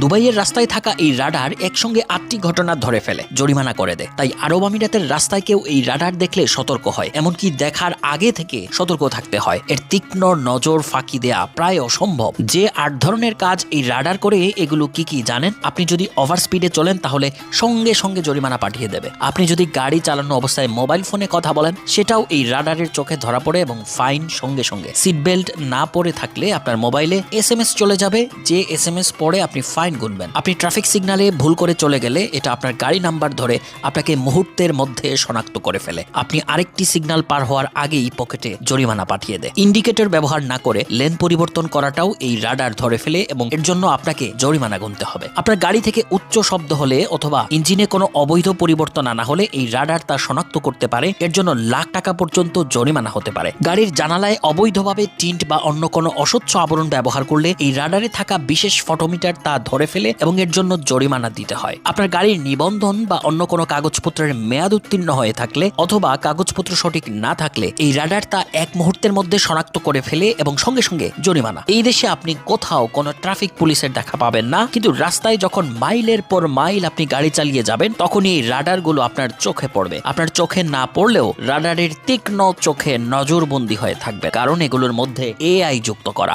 দুবাইয়ের রাস্তায় থাকা এই রাডার একসঙ্গে আটটি ঘটনা ধরে ফেলে, জরিমানা করে দেয়। তাই আরব আমিরাতের রাস্তায় কেউ এই রাডার দেখলে সতর্ক হয়, এমনকি দেখার আগে থেকে সতর্ক থাকতে হয়। এর তীক্ষ্ণ নজর ফাঁকি দেয়া প্রায় অসম্ভব। যে আট ধরনের কাজ এই রাডার করে, এগুলো কি কি জানেন? আপনি যদি ওভার স্পিডে চলেন, তাহলে সঙ্গে সঙ্গে জরিমানা পাঠিয়ে দেবে। আপনি যদি গাড়ি চালানো অবস্থায় মোবাইল ফোনে কথা বলেন, সেটাও এই রাডারের চোখে ধরা পড়ে এবং ফাইন সঙ্গে সঙ্গে। সিট বেল্ট না পরে থাকলে আপনার মোবাইলে এস চলে যাবে। যে এস এম এস পরে আপনি ফাইন গুনবেন। আপনি ট্রাফিক সিগনালে ভুল করে চলে গেলে এটা আপনার গাড়ি নাম্বার ধরে আপনাকে মুহূর্তের মধ্যে শনাক্ত করে ফেলে। আপনি আরেকটি সিগন্যাল পার হওয়ার আগেই পকেটে জরিমানা পাঠিয়ে দেয়। ইন্ডিকেটর ব্যবহার না করে লেন পরিবর্তন করাটাও এই রাডার ধরে ফেলে এবং এর জন্য আপনাকে জরিমানা গুনতে হবে। আপনার গাড়ি থেকে উচ্চ শব্দ হলে অথবা ইঞ্জিনে কোনো অবৈধ পরিবর্তন আনা হলে এই রাডার তা শনাক্ত করতে পারে। এর জন্য লাখ টাকা পর্যন্ত জরিমানা হতে পারে। গাড়ির জানালায় অবৈধভাবে টিন্ট বা অন্য কোনো অস্বচ্ছ আবরণ ব্যবহার করলে এই রাডারে থাকা বিশেষ ফটোমিটার তা ধরে ফেলে এবং এর জন্য জরিমানা দিতে হয়। আপনার গাড়ির নিবন্ধন বা অন্য কোনো কাগজপত্রের মেয়াদ উত্তীর্ণ হয়ে থাকলে অথবা কাগজপত্র সঠিক না থাকলে এই রাডার তা এক মুহূর্তের মধ্যে শনাক্ত করে ফেলে এবং সঙ্গে সঙ্গে জরিমানা। এই দেশে আপনি কোথাও কোনো ট্রাফিক পুলিশের দেখা পাবেন না, কিন্তু রাস্তায় যখন মাইলের পর মাইল আপনি গাড়ি চালিয়ে যাবেন, তখনই এই রাডারগুলো আপনার চোখে পড়বে। আপনার চোখে না পড়লেও রাডারের তীক্ষ্ণ চোখে নজরবন্দি হয়ে থাকবে, কারণ এগুলোর মধ্যে এআই যুক্ত করা।